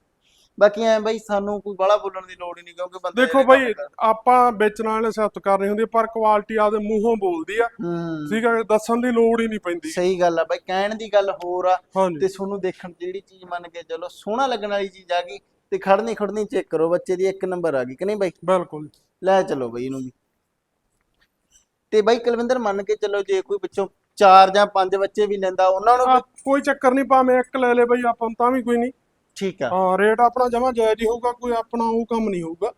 ਬਾਕੀ ਐ ਬਾਈ ਸਾਨੂੰ ਕੋਈ ਬੜਾ ਬੋਲਣ ਦੀ ਲੋੜ ਹੀ ਨਹੀਂ ਕਿਉਂਕਿ ਬੰਦੇ ਦੇਖੋ ਬਾਈ ਆਪਾਂ ਵੇਚਣ ਵਾਲੇ ਸਿਫਤ ਕਰਨੀ ਹੁੰਦੀ ਪਰ ਕੁਆਲਿਟੀ ਆਪਦੇ ਮੂੰਹੋਂ ਬੋਲਦੀ ਆ। ਹੂੰ। ਠੀਕ ਆ ਦੱਸਣ ਦੀ ਲੋੜ ਹੀ ਨਹੀਂ ਪੈਂਦੀ। ਸਹੀ ਗੱਲ ਆ ਬਾਈ ਕਹਿਣ ਦੀ ਗੱਲ ਹੋਰ ਆ ਤੇ ਤੁਹਾਨੂੰ ਦੇਖਣ ਜਿਹੜੀ ਚੀਜ਼ ਮੰਨ ਕੇ ਚਲੋ ਸੋਹਣਾ ਲੱਗਣ ਵਾਲੀ ਚੀਜ਼ ਆ ਗਈ ਤੇ ਖੜਨੀ ਖੜਨੀ ਚੈੱਕ ਕਰੋ ਬੱਚੇ ਦੀ ਇੱਕ ਨੰਬਰ ਆ ਗਈ ਕਿ ਨਹੀਂ ਬਾਈ? ਬਿਲਕੁਲ ਲੈ ਚਲੋ ਬਾਈ ਇਹਨੂੰ ਵੀ। ਤੇ ਬਾਈ ਕੁਲਵਿੰਦਰ ਮੰਨ ਕੇ ਚੱਲੋ ਜੇ ਕੋਈ ਪਿੱਛੋਂ ਚਾਰ ਜਾਂ ਪੰਜ ਬੱਚੇ ਵੀ ਲੈਂਦਾ ਉਹਨਾਂ ਨੂੰ ਕੋਈ ਚੱਕਰ ਨਹੀਂ ਭਾਵੇਂ ਇੱਕ ਲੈ ਲੈ ਬਈ ਆਪਾਂ ਨੂੰ ਤਾਂ ਵੀ ਕੋਈ ਨਹੀਂ। ਠੀਕ ਆ। ਹਾਂ ਰੇਟ ਆਪਣਾ ਜਮਾ ਜਾਇਜ਼ ਹੀ ਹੋਊਗਾ ਕੋਈ ਆਪਣਾ ਉਹ ਕੰਮ ਨਹੀਂ ਹੋਊਗਾ।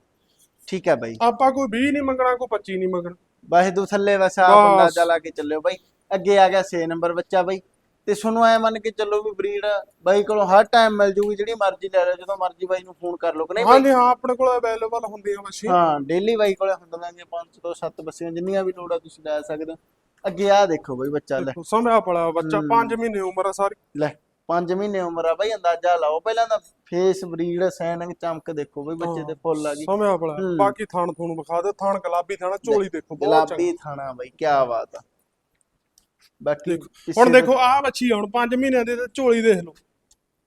ਠੀਕ ਆ ਬਾਈ। ਆਪਾਂ ਕੋਈ 20 ਨਹੀਂ ਮੰਗਣਾ ਕੋਈ 25 ਨਹੀਂ ਮੰਗਣਾ। ਵਾਹਿਦੂ ਥੱਲੇ ਵਸਾ ਬਸ। ਅੰਦਾਜ਼ਾ ਲਾ ਕੇ ਚੱਲਿਓ ਬਾਈ। ਅੱਗੇ ਆ ਗਿਆ 6 ਨੰਬਰ ਬੱਚਾ ਬਾਈ। ਤੇ ਤੁਹਾਨੂੰ ਐ ਮੰਨ ਕੇ ਚੱਲੋ ਵੀ ਬਰੀਡ ਬਾਈ ਕੋਲੋਂ ਹਰ ਟਾਈਮ ਮਿਲ ਜੂਗੀ ਜਿਹੜੀ ਮਰਜ਼ੀ ਲੈ ਲਓ ਜਦੋਂ ਮਰਜ਼ੀ ਬਾਈ ਨੂੰ ਫੋਨ ਕਰ ਲਓ ਕਿ ਨਹੀਂ ਬਾਈ? ਹਾਂਜੀ ਹਾਂ ਆਪਣੇ ਕੋਲ ਅਵੇਲੇਬਲ ਹੁੰਦੀਆਂ ਮਸ਼ੀਨ ਹਾਂ ਡੇਲੀ ਬਾਈ ਕੋਲੇ ਹੁੰਦੀਆਂ ਨੇ 5 ਤੋਂ 7 ਬੱਸੀਆਂ ਜਿੰਨੀਆਂ ਵੀ ਲੋੜ ਆ ਤੁਸੀਂ ਲੈ ਸਕਦੇ ਹੋ। ਅੱਗੇ ਆ ਦੇਖੋ ਬਾਈ ਬੱਚਾ ਲੈ। ਸਮਿਆ ਪੜਾ ਬੱਚਾ 5 ਮਹੀਨੇ ਉਮਰ ਆ ਸਾਰੀ। ਲੈ 5 ਮਹੀਨੇ ਉਮਰ ਆ ਬਾਈ ਅੰਦਾਜ਼ਾ ਲਾਓ। ਪਹਿਲਾਂ ਤਾਂ ਫੇਸ ਬਰੀਡ ਸੈਨਿੰਗ ਚਮਕ ਦੇਖੋ ਬਾਈ ਬੱਚੇ ਤੇ ਫੁੱਲ ਆ ਗਈ ਪੜਾ ਹੂੰ। ਬਾਕੀ ਥਣ ਥੂਣ ਵਿਖਾ ਦੇ ਥਣ ਗੁਲਾਬੀ ਥਣ ਝੋਲੀ ਦੇਖੋ ਬਹੁਤ ਚੰਗਾ। ਗੁਲਾਬੀ ਥਾਣਾ ਬਾਈ ਕੀ ਬਾਤ ਆ। ਬਾਕੀ ਹੁਣ ਦੇਖੋ ਆਹ ਬੱਚੀ ਆ ਹੁਣ 5 ਮਹੀਨਿਆਂ ਦੀ ਝੋਲੀ ਦੇਖ ਲਓ।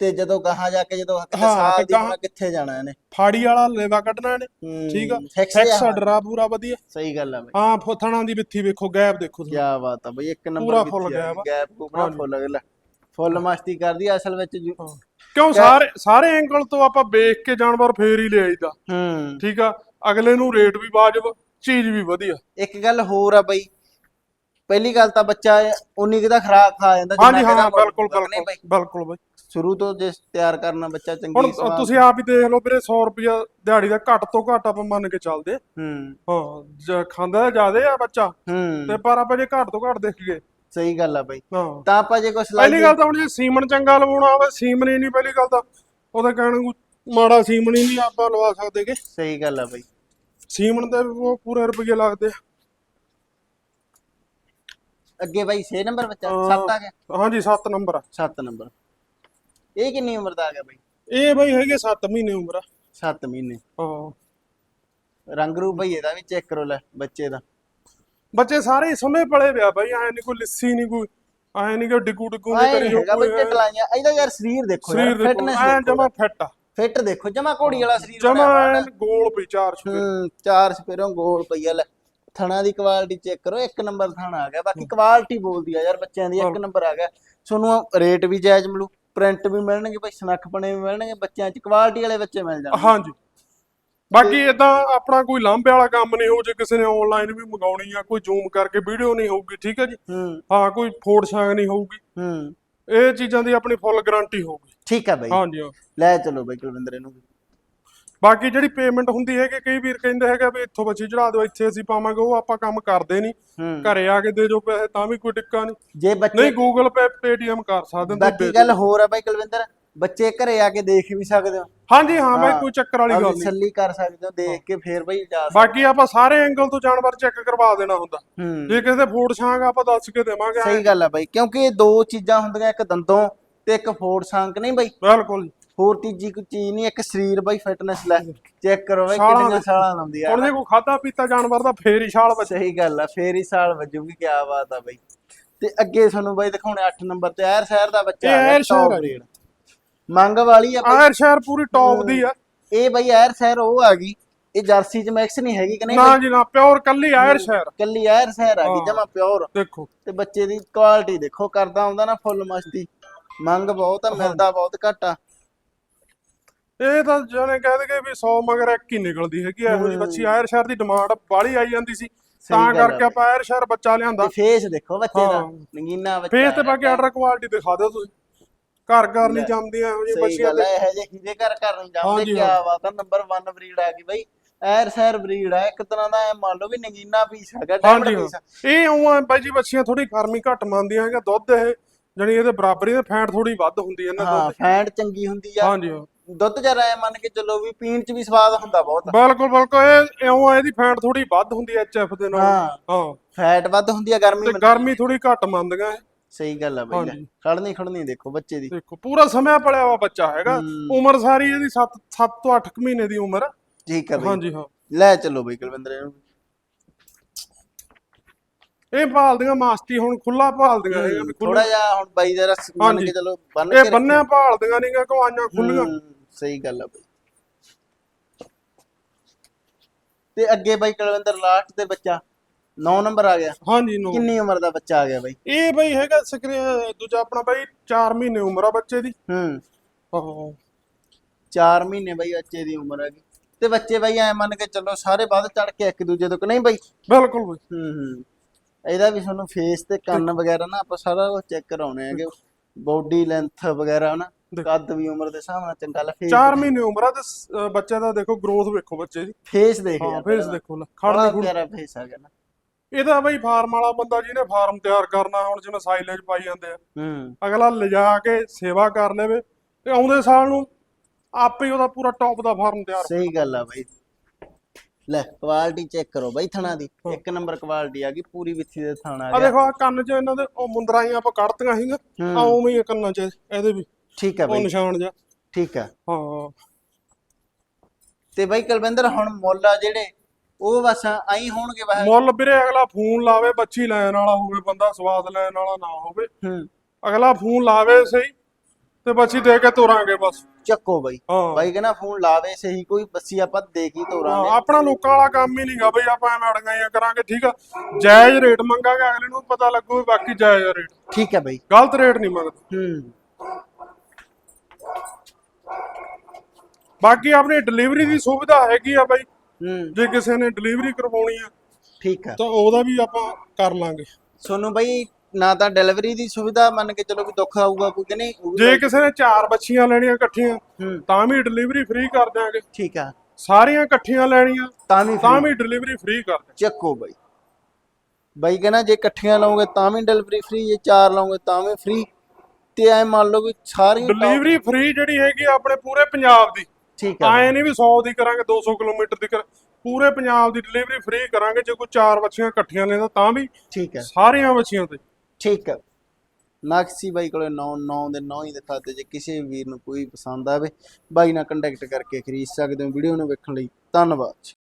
ਤੇ ਜਦੋਂ ਗਾਹਾਂ ਜਾ ਕੇ ਜਦੋਂ ਕਿਤੇ ਹਾਂ, ਤੇ ਦੀ ਗਾਹਾਂ- ਹੋਣਾ ਕਿੱਥੇ ਜਾਣਾ ਇਹਨੇ? ਫਾੜੀ ਵਾਲਾ ਲੇਵਾ ਕੱਢਣਾ ਇਹਨੇ ਹੂੰ, ਠੀਕ ਆ? ਜਿਹਾ। ਡਰਾ ਪੂਰਾ ਵਧੀਆ। ਸਹੀ ਗੱਲ ਆ ਬਾਈ। ਹਾਂ ਫੋਥਣਾ ਦੀ ਬਿੱਥੀ ਵੇਖੋ ਗੈਪ ਦੇਖੋ ਕੀ ਬਾਤ ਆ ਬਾਈ ਇੱਕ ਨੰਬਰ ਪੂਰਾ ਫੁੱਲ ਗਿਆ ਵਾ। ਗੈਪ ਹਾਂਜੀ। ਫੁੱਲ ਅਗਲਾ ਫੁੱਲ ਮਸਤੀ ਕਰਦੀ ਆ, ਅਸਲ ਵਿੱਚ ਜੀ- ਕਿਉਂ ਸਾਰੇ ਸਾਰੇ ਐਂਗਲ ਤੋਂ ਆਪਾਂ ਵੇਖ ਕੇ ਜਾਨਵਰ ਫੇਰ ਹੀ ਲਿਆਈਦਾ। ਹੂੰ। ਠੀਕ ਆ? ਅਗਲੇ ਨੂੰ ਰੇਟ ਵੀ ਵਾਜਬ ਚੀਜ਼ ਵੀ ਵਧੀਆ। ਇੱਕ ਗੱਲ ਹੋਰ ਆ ਬਈ ਪਹਿਲੀ ਗੱਲ ਤਾਂ ਬੱਚਾ ਉਨੀ ਕੁ ਦਾ ਖਰਾਕ ਖਾ ਜਾਂਦਾ ਜਿੰਨਾ ਇਹਦਾ ਮੁੱਲ ਬਿਲਕੁਲ ਬਿਲਕੁਲ ਬਿਲਕੁਲ ਬਾਈ। ਸ਼ੁਰੂ ਤੋਂ ਜੇ ਤਿਆਰ ਕਰਨਾ ਬੱਚਾ ਚੰਗੀ ਹੁਣ ਸਵਾਦ- ਤੁਸੀਂ ਆਪ ਹੀ ਦੇਖ ਲਓ ਵੀਰੇ 100 ਰੁਪਿਆ ਦਿਹਾੜੀ ਦਾ ਘੱਟ ਤੋਂ ਘੱਟ ਆਪਾਂ ਮੰਨ ਕੇ ਚੱਲਦੇ। ਹੂੰ। ਹਾਂ ਜ- ਖਾਂਦਾ ਜਿਆਦੇ ਆ ਬੱਚਾ। ਹੂੰ। ਤੇ ਪਰ ਆਪਾਂ ਜੇ ਘੱਟ ਤੋਂ ਘੱਟ ਦੇਖੀਏ। ਸਹੀ ਗੱਲ ਆ ਬਈ। ਹਾਂ। ਤਾਂ ਆਪਾਂ ਜੇ ਕੁਛ ਪਹਿਲੀ ਗੱਲ ਤਾਂ ਹੁਣ ਜੇ ਸੀਮਨ ਚੰਗਾ ਲਵਾਉਣਾ ਹੋਵੇ ਸੀਮਨ ਹੀ ਨਹੀਂ ਪਹਿਲੀ ਗੱਲ ਤਾਂ। ਉਹਦੇ ਕਹਿਣ ਨੂੰ ਮਾੜਾ ਸੀਮਨ ਹੀ ਨਹੀਂ ਆਪਾਂ ਲਵਾ ਸਕਦੇਗੇ ਸਹੀ ਗੱਲ ਆ ਬਈ। ਸੀਮਨ ਦੇ ਉਹ ਪੂਰੇ ਰੁਪਏ ਲੱਗਦੇ ਆ। ਅੱਗੇ ਬਾਈ 6 ਨੰਬਰ ਬੱਚਾ ਅਹ 7 ਆ ਗਿਆ। ਹਾਂਜੀ 7 ਨੰਬਰ ਆ। 7 ਨੰਬਰ। ਇਹ ਕਿੰਨੀ ਉਮਰ ਦਾ ਆ ਗਿਆ ਬਾਈ? ਇਹ ਬਈ ਹੈਗੇ 7 ਮਹੀਨੇ ਉਮਰ ਆ। 7 ਮਹੀਨੇ। ਹਾਂ। ਰੰਗ ਰੂਪ ਬਈ ਇਹਦਾ ਵੀ ਚੈੱਕ ਕਰੋ ਲੈ ਬੱਚੇ ਦਾ। ਬੱਚੇ ਸਾਰੇ ਸਮੇਂ ਪਲੇ ਪਿਆ ਬਈ ਐ ਨਹੀਂ ਕੋਈ ਲਿੱਸੀ ਨਹੀਂ ਕੋਈ ਐ ਨਹੀਂ ਕਿ ਡਿੱਗੂ ਡਿੱਗੂ ਨਹੀਂ ਕਰੀ ਹੈਗਾ ਕੋਈ ਬੱਚੇ ਟਲਾਈਆਂ ਇਹਦਾ ਯਾਰ ਸਰੀਰ ਦੇਖੋ ਯਾਰ ਫਿਟਨੈਸ ਐ ਜਮਾ ਫਿੱਟ ਆ। ਫਿੱਟ ਦੇਖੋ ਜਮਾ ਘੋੜੀ ਵਾਲਾ ਸਰੀਰ ਜਮਾ ਗੋਲ ਪਈ ਚਾਰ ਛਪੇ ਹੂੰ ਚਾਰ ਸਪੇਰੋਂ ਗੋਲ ਪਈਆ ਲੈ। ਥਣਾ ਦੀ ਕੁਆਲਿਟੀ ਚੈੱਕ ਕਰੋ ਇੱਕ ਨੰਬਰ ਥਣਾ ਆ ਗਿਆ ਬਾਕੀ ਕੁਆਲਿਟੀ ਬੋਲਦੀ ਆ ਯਾਰ ਬੱਚਿਆਂ ਦੀ ਇੱਕ ਨੰਬਰ ਆ ਗਿਆ। ਤੁਹਾਨੂੰ ਰੇਟ ਵੀ ਜਾਇਜ਼ ਮਿਲੂ। ਪ੍ਰਿੰਟ ਵੀ ਮਿਲਣਗੇ ਭਾਈ ਸਨੱਖ ਪਣੇ ਵੀ ਮਿਲਣਗੇ ਬੱਚਿਆਂ 'ਚ ਕੁਆਲਿਟੀ ਵਾਲੇ ਬੱਚੇ ਮਿਲ ਜਾਣਗੇ। ਹਾਂਜੀ। ਬਾਕੀ ਇਦਾਂ ਆਪਣਾ ਕੋਈ ਲਾਂਭੇ ਵਾਲਾ ਕੰਮ ਨਹੀਂ ਹੋ ਜੇ ਕਿਸੇ ਨੇ ਆਨਲਾਈਨ ਵੀ ਮੰਗਾਉਣੀ ਆ ਕੋਈ ਜ਼ੂਮ ਕਰਕੇ ਵੀਡੀਓ ਨਹੀਂ ਹੋਊਗੀ ਠੀਕ ਹੈ ਜੀ? ਹੂੰ। ਹਾਂ ਕੋਈ ਫੋੜ ਛਾਂਗ ਨਹੀਂ ਹੋਊਗੀ। ਹੂੰ। ਇਹ ਚੀਜ਼ਾਂ ਦੀ ਆਪਣੀ ਫੁੱਲ ਗਾਰੰਟੀ ਹੋਊਗੀ। ਠੀਕ ਆ ਬਾਈ। ਹਾਂਜੀ ਹਾਂ। ਲੈ ਚਲੋ ਬਾਈ ਕੁਲਵਿੰਦਰ ਇਹਨੂੰ ਵੀ। ਬਾਕੀ ਜਿਹੜੀ ਪੇਮੈਂਟ ਹੁੰਦੀ ਹੈ ਕਿ ਕਈ ਵੀਰ ਕਹਿੰਦੇ ਹੈਗਾ ਵੀ ਇੱਥੋਂ ਬੱਚੀ ਚੜਾ ਦਿਓ ਇੱਥੇ ਅਸੀਂ ਪਾਵਾਂਗੇ ਉਹ ਆਪਾਂ ਕੰਮ ਕਰਦੇ ਨਹੀਂ ਘਰੇ ਆ ਕੇ ਦੇ ਜੋ ਪੈਸੇ ਤਾਂ ਵੀ ਕੋਈ ਟਿੱਕਾ ਨਹੀਂ ਜੇ ਬੱਚੇ ਨਹੀਂ ਗੂਗਲ ਪੇ ਪੇਟੀਐਮ ਕਰ ਸਕਦੇ ਹੋ ਬਾਕੀ ਗੱਲ ਹੋਰ ਆ ਬਾਈ ਕੁਲਵਿੰਦਰ ਬੱਚੇ ਘਰੇ ਆ ਕੇ ਦੇਖ ਵੀ ਸਕਦੇ ਹੋ। ਹਾਂਜੀ ਹਾਂ ਬਾਈ। ਕੋਈ ਚੱਕਰ ਵਾਲੀ ਗੱਲ ਨਹੀਂ। ਤਸੱਲੀ ਕਰ ਸਕਦੇ ਹੋ ਦੇਖ ਕੇ ਫੇਰ ਬਾਈ ਜਾ ਸਕਦੇ ਬਾਕੀ ਆਪਾਂ ਸਾਰੇ ਐਂਗਲ ਤੋਂ ਜਾਨਵਰ ਚੈੱਕ ਕਰਵਾ ਦੇਣਾ ਹੁੰਦਾ। ਜੇ ਕਿਸੇ ਦੇ ਫੋੜ ਛਾਂਗ ਆਪਾਂ ਦੱਸ ਕੇ ਦੇਵਾਂਗੇ ਸਹੀ ਗੱਲ ਆ ਬਾਈ ਕਿਉਂਕਿ ਇਹ ਦੋ ਚੀਜ਼ਾਂ ਹੁੰਦੀਆਂ ਇੱਕ ਦੰਦੋਂ ਤੇ ਇੱਕ ਫੋੜ ਸੰਕ ਨਹੀਂ ਬਾਈ? ਬਿਲਕੁਲ ਹੋਰ ਤੀਜੀ ਕੋਈ ਚੀਜ਼ ਨਹੀਂ ਇੱਕ ਸਰੀਰ ਬਾਈ ਫਿਟਨੈਸ ਲੈ। ਚੈੱਕ ਕਰੋ ਬਾਈ ਕਿੰਨੀਆਂ ਦੇ- ਸਾਲਾਂ ਲਾਉਂਦੀ ਆ। ਹੁਣ ਜੇ ਕੋਈ ਖਾਦਾ ਪੀਤਾ ਜਾਨਵਰ ਦਾ ਫੇਰ ਹੀ ਛਾਲ ਬੱਚੇ ਸਹੀ ਗੱਲ ਆ ਫੇਰ ਹੀ ਸਾਲ ਵੱਜੂਗੀ ਕੀ ਬਾਤ ਆ ਬਾਈ। ਤੇ ਅੱਗੇ ਤੁਹਾਨੂੰ ਬਾਈ ਦਿਖਾਉਣੇ 8 ਨੰਬਰ ਤੇ ਐਰ ਸ਼ਹਿਰ ਦਾ ਬੱਚਾ ਇਹ ਐਰ ਸ਼ਹਿਰ। ਮੰਗ ਵਾਲੀ ਆ ਆਇਰ ਸ਼ਹਿਰ ਪੂਰੀ ਟੌਪ ਦੀ ਆ। ਇਹ ਬਾਈ ਐਰ ਸ਼ਹਿਰ ਉਹ ਆ ਗਈ। ਇਹ ਜਰਸੀ ਚ ਮੈਕਸ ਨਹੀਂ ਹੈਗੀ ਕਿ ਨਹੀਂ? ਨਾ ਜੀ ਨਾ ਪਿਓਰ ਕੱਲੀ ਆਇਰ ਸ਼ਹਿਰ। ਕੱਲੀ ਐਰ ਸ਼ਹਿਰ ਆ ਗਈ। ਜਮਾ ਪਿਓਰ ਦੇਖੋ। ਤੇ ਬੱਚੇ ਦੀ ਕੁਆਲਿਟੀ ਦੇਖੋ ਕਰਦਾ ਹੁੰਦਾ ਨਾ ਫੁੱਲ ਮਸਤੀ। ਮੰਗ ਬਹੁਤ ਆ ਮਿਲਦਾ ਬਹੁਤ ਘੱਟ ਆ। ਇਹ ਤਾਂ ਜਣੇ ਕਹਿ ਦਗੇ ਵੀ 100 ਮਗਰ ਇੱਕ ਹੀ ਨਿਕਲਦੀ ਹੈਗੀ ਇਹੋ ਜਿਹੀ ਬੱਚੀ ਆਇਰ ਸ਼ਹਿਰ ਦੀ ਡਿਮਾਂਡ ਬਾਹਲੀ ਆਈ ਜਾਂਦੀ ਸੀ। ਤਾਂ ਆ। ਕਰਕੇ ਆਪਾਂ ਆਇਰ ਸ਼ਹਿਰ ਬੱਚਾ ਲਿਆਂਦਾ। ਤੇ ਫੇਸ ਦੇਖੋ ਬੱਚੇ ਦਾ ਹਾਂ। ਨਗੀਨਾ ਬੱਚਾ ਫੇਸ ਤੇ ਬਾਕੀ ਆਰਡਰ ਕੁਆਲਿਟੀ ਦਿਖਾ ਦਿਓ ਤੁਸੀਂ। ਘਰ ਘਰ ਨਹੀਂ ਜੰਮਦੀਆਂ ਇਹੋ ਜਿਹੀ ਬੱਚੀਆਂ ਹੈ ਇਹ ਜੇ ਹੀਰੇ ਘਰ ਘਰ ਨੂੰ ਜਾਂਦੇ? ਕੀ ਹਾਂ। ਬਾਤ ਆ ਨੰਬਰ 1 ਬਰੀਡ ਆ ਗਈ ਬਾਈ। ਐਰ ਸੈਰ ਬਰੀਡ ਆ ਇੱਕ ਤਰ੍ਹਾਂ ਦਾ ਮੰਨ ਲਓ ਵੀ ਨਗੀਨਾ ਪੀਸ ਹੈਗਾ ਹਾਂਜੀ ਪੀਸ ਹਾਂ ਇਹ ਉਂ ਬਾਈ ਜੀ ਬੱਚੀਆਂ ਥੋੜੀ ਗਰਮੀ ਘੱਟ ਮੰਨਦੀਆਂ ਹੈਗਾ ਦੁੱਧ ਇਹ ਜਣੀ ਇਹਦੇ ਬਰਾਬਰੀ ਦੇ ਫੈਟ ਥੋੜੀ ਵੱਧ ਹੁੰਦੀ ਹੈ ਇਹਨਾਂ ਹਾਂ ਦੁੱਧ। ਫੈਂਟ ਚੰਗੀ ਹੁੰਦੀ ਆ। ਹਾਂਜੀ ਹਾਂ। ਦੁੱਧ ਜਰਾ ਐ ਮੰਨ ਕੇ ਚੱਲੋ ਵੀ ਪੀਣ ਚ ਵੀ ਸਵਾਦ ਹੁੰਦਾ ਬਹੁਤ। ਬਿਲਕੁਲ ਬਿਲਕੁਲ ਇਹ ਇਉਂ ਇਹਦੀ ਫੈਟ ਥੋੜੀ ਵੱਧ ਹੁੰਦੀ ਹੈ ਐਚਐਫ ਦੇ ਨਾਲ। ਹਾਂ। ਹਾਂ। ਫੈਟ ਵੱਧ ਹੁੰਦੀ ਆ ਗਰਮੀ ਤੇ ਗਰਮੀ ਥੋੜੀ ਘੱਟ ਮੰਨਦੀਆਂ ਇਹ। ਸਹੀ ਗੱਲ ਆ ਬਾਈ। ਲੈ। ਹਾਂਜੀ। ਖੜਨੀ ਖੜਨੀ ਦੇਖੋ ਬੱਚੇ ਦੀ। ਦੇਖੋ ਪੂਰਾ ਸਮਿਆ ਪੜਿਆ ਵਾ ਬੱਚਾ ਹੈਗਾ। ਹੂੰ। ਉਮਰ ਸਾਰੀ ਇਹਦੀ 7 7 ਤੋਂ 8 ਮਹੀਨੇ ਦੀ ਉਮਰ ਆ। ਠੀਕ ਆ ਬਾਈ। ਹਾਂਜੀ ਹਾਂ। ਲੈ ਚੱਲੋ ਬਾਈ ਕੁਲਵਿੰਦਰ। ਇਹਨੂੰ ਇਹ ਭਾਲਦੀਆਂ ਮਾਸਤੀ ਹੁਣ ਖੁੱਲਾ ਭਾਲਦੀਆਂ ਹੈਗੀਆਂ ਵੀ ਥੋੜਾ ਜਿਹਾ ਹੁਣ ਬਾਈ ਦਾ ਰਸ ਮੰਨ ਹਾਂਜੀ। ਕੇ ਚੱਲੋ ਬੰਨ ਇਹ ਕੇ ਬੰਨਿਆ ਭਾਲਦੀਆਂ ਨਹੀਂਗਾ ਕਵਾਈਆਂ ਖੁੱਲੀਆਂ ਹੂੰ, ਸਹੀ ਗੱਲ ਆ ਬਾਈ। ਤੇ ਅੱਗੇ ਬਾਈ ਕੁਲਵਿੰਦਰ ਲਾਸਟ ਤੇ ਬੱਚਾ। 9 ਨੰਬਰ ਆ ਗਿਆ। ਹਾਂਜੀ ਨੋ। ਕਿੰਨੀ ਉਮਰ ਦਾ ਬੱਚਾ ਆ ਗਿਆ ਬਾਈ? ਇਹ ਬਈ ਹੈਗਾ ਸਕਰੀ ਦੂਜਾ ਆਪਣਾ ਬਈ 4 ਮਹੀਨੇ ਉਮਰ ਆ ਬੱਚੇ ਦੀ। ਹੂੰ। ਹਾਂ 4 ਮਹੀਨੇ ਬਾਈ ਬੱਚੇ ਦੀ ਉਮਰ ਹੈਗੀ ਤੇ ਬੱਚੇ ਬਾਈ ਐ ਮੰਨ ਕੇ ਚੱਲੋ ਸਾਰੇ ਵੱਧ ਚੜ ਕੇ ਇੱਕ ਦੂਜੇ ਤੋਂ ਕਿ ਨਹੀਂ ਬਾਈ? ਬਿਲਕੁਲ ਬਈ। ਹੂੰ ਹੂੰ। ਇਹਦਾ ਵੀ ਤੁਹਾਨੂੰ ਫੇਸ ਤੇ ਕੰਨ ਵਗੈਰਾ ਨਾ ਆਪਾਂ ਸਾਰਾ ਕੁਝ ਚੈੱਕ ਕਰਾਉਣੇ ਹੈਗੇ। ਬੋਡੀ ਲੈਂਥ ਵਗੈਰਾ ਨਾ। ਕੱਦ ਵੀ ਉਮਰ ਦੇ ਹਿਸਾਬ ਨਾਲ ਚੰਗਾ ਲ ਫੇਸ 4 ਮਹੀਨੇ ਉਮਰ ਆ ਤੇ ਸ- ਅਹ ਬੱਚੇ ਦਾ ਦੇਖੋ ਗਰੋਥ ਵੇਖੋ ਬੱਚੇ ਦੀ। ਫੇਸ ਦੇਖ ਹਾਂ ਯਾਰ ਫੇਸ ਪਹਿਲਾਂ। ਦੇਖੋ ਲੈ ਬੜਾ ਖੜਨੀ ਪਿਆਰਾ ਫੇਸ ਆ ਗਿਆ ਨਾ। ਇਹਦਾ ਬਈ ਫਾਰਮ ਵਾਲਾ ਬੰਦਾ ਜਿਹਨੇ ਫਾਰਮ ਤਿਆਰ ਕਰਨਾ ਹੁਣ ਜਿਵੇਂ ਸਾਈਲੇਜ ਪਾਈ ਜਾਂਦੇ ਆ। ਹੂੰ। ਅਗਲਾ ਲਿਜਾ ਕੇ ਸੇਵਾ ਕਰ ਲਵੇ ਤੇ ਆਉਂਦੇ ਸਾਲ ਨੂੰ ਆਪੇ ਹੀ ਉਹਦਾ ਪੂਰਾ ਟੌਪ ਦਾ ਫਾਰਮ ਤਿਆਰ ਸਹੀ ਗੱਲ ਆ ਬਾਈ। ਲੈ ਕੁਆਲਿਟੀ ਚੈੱਕ ਕਰੋ ਬਾਈ ਥਣਾ ਦੀ। ਇੱਕ ਨੰਬਰ ਕੁਆਲਿਟੀ ਆ ਗਈ ਪੂਰੀ ਵਿੱਥੀ ਦੇ ਥਾਣਾ ਆ ਆ ਗਿਆ। ਦੇਖੋ ਆ ਕੰਨ 'ਚ ਇਹਨਾਂ ਦੇ ਉਹ ਮੁੰਦਰਾਂ ਹੀ ਆਪਾਂ ਕੱਢਤੀਆਂ ਸੀਗੀਆਂ। ਹੂੰ। ਆ ਉਵੇਂ ਹੀ ਆ ਕੰਨਾਂ 'ਚ ਇਹਦੇ ਵੀ। ਠੀਕ ਆ ਉਹ ਬਾਈ। ਨਿਸ਼ਾਨ ਜਿਹਾ ਠੀਕ ਆ ਹਾਂ। ਤੇ ਬਾਈ ਕੁਲਵਿੰਦਰ ਹੁਣ ਮੁੱਲ ਆ ਜਿਹੜੇ ਉਹ ਬਸ ਆਈ ਹੋਣਗੇ ਬਾਹਰ। ਮੁੱਲ ਵੀਰੇ ਅਗਲਾ ਫੋਨ ਲਾਵੇ ਬੱਚੀ ਲੈਣ ਵਾਲਾ ਹੋਵੇ ਬੰਦਾ ਸਵਾਦ ਲੈਣ ਵਾਲਾ ਨਾ ਹੋਵੇ। ਹੂੰ। ਅਗਲਾ ਫੋਨ ਲਾਵੇ ਸਹੀ ਤੇ ਬੱਚੀ ਦੇ ਕੇ ਤੋਰਾਂਗੇ ਬਸ। ਚੱਕੋ ਬਾਈ। ਹਾਂ। ਬਾਈ ਕਹਿੰਦਾ ਫੋਨ ਲਾਵੇ ਸਹੀ ਕੋਈ ਬੱਸੀ ਆਪਾਂ ਦੇ ਕੀ ਹਾਂ, ਤੋਰਾਂਗੇ। ਆਪਣਾ ਲੋਕਾਂ ਵਾਲਾ ਕੰਮ ਹੀ ਨਹੀਂਗਾ ਬਈ ਆਪਾਂ ਐਵੇਂ ਅੜਗਾਈਆਂ ਕਰਾਂਗੇ ਠੀਕ ਆ। ਜਾਇਜ਼ ਰੇਟ ਮੰਗਾਂਗੇ ਅਗਲੇ ਨੂੰ ਪਤਾ ਲੱਗੂ ਵੀ ਬਾਕੀ ਜਾਇਜ਼ ਰੇਟ। ਠੀਕ ਆ ਬਾਈ। ਗਲਤ ਰੇਟ ਨਹੀਂ ਮੰਗਦੇ। ਹੂੰ। ਬਾਕੀ ਆਪਣੀ ਡਿਲੀਵਰੀ ਦੀ ਸੁਵਿਧਾ ਹੈਗੀ ਆ ਬਾਈ। ਹੂੰ। ਜੇ ਕਿਸੇ ਨੇ ਡਿਲੀਵਰੀ ਕਰਵਾਉਣੀ ਆ ਠੀਕ ਆ। ਤਾਂ ਉਹਦਾ ਵੀ ਆਪਾਂ ਕਰ ਲਾਂਗੇ। ਤੁਹਾਨੂੰ ਬਈ ਨਾ ਤਾਂ ਡਿਲੀਵਰੀ ਦੀ ਸੁਵਿਧਾ ਮੰਨ ਕੇ ਚਲੋ ਵੀ ਦੁੱਖ ਆਊਗਾ ਕੋਈ ਕਿ ਨਹੀਂ ਉਹ ਜੇ ਕਿਸੇ ਨੇ ਚਾਰ ਬੱਚੀਆਂ ਲੈਣੀਆਂ ਇਕੱਠੀਆਂ ਹੂੰ। ਤਾਂ ਵੀ ਡਿਲੀਵਰੀ ਫ੍ਰੀ ਕਰ ਦਿਆਂਗੇ। ਠੀਕ ਆ। ਸਾਰੀਆਂ ਇਕੱਠੀਆਂ ਲੈਣੀਆਂ ਤਾਂ ਵੀ ਤਾਂ। ਵੀ ਡਿਲੀਵਰੀ ਫ੍ਰੀ ਕਰ ਦਿਆਂਗੇ। ਚੱਕੋ ਬਾਈ। ਬਾਈ ਕਹਿੰਦਾ ਜੇ ਇਕੱਠੀਆਂ ਲਓਗੇ ਤਾਂ ਵੀ ਡਿਲੀਵਰੀ ਫ੍ਰੀ ਜੇ ਚਾਰ ਲਓਗੇ ਤਾਂ ਵੀ ਫ੍ਰੀ ਤੇ ਐ ਮੰਨ ਲਓ ਵੀ ਸਾਰੀਆਂ top- ਡਿਲੀਵਰੀ ਫ੍ਰੀ ਜਿਹੜੀ ਹੈਗੀ ਆ ਆਪਣੇ ਪੂਰੇ ਪੰਜਾਬ ਦੀ। ਠੀਕ ਆ ਆਏ ਨਹੀਂ ਵੀ 100 ਦੀ ਕਰਾਂਗੇ 200 ਕਿਲੋਮੀਟਰ ਦੀ ਕਰ ਪੂਰੇ ਪੰਜਾਬ ਦੀ ਡਿਲੀਵਰੀ ਫ੍ਰੀ ਕਰਾਂਗੇ ਜੇ ਕੋਈ ਚਾਰ ਬੱਚੀਆਂ ਇਕੱਠੀਆਂ ਲੈਂਦਾ ਤਾਂ ਵੀ ਠੀਕ ਆ ਸਾਰੀਆਂ ਬੱਚੀਆਂ ਤੇ। ਠੀਕ ਆ ਨਕਸੀ ਬਾਈ ਕੋਲੇ 9 9 ਦੇ 9 ਹੀ ਦਿਖਾ ਤੇ ਜੇ ਕਿਸੇ ਵੀਰ ਨੂੰ ਕੋਈ ਪਸੰਦ ਆਵੇ ਬਾਈ ਨਾਲ ਕੰਟੈਕਟ ਕਰਕੇ ਖਰੀਦ ਸਕਦੇ ਹੋ। ਵੀਡੀਓ ਨੂੰ ਵੇਖਣ ਲਈ ਧੰਨਵਾਦ।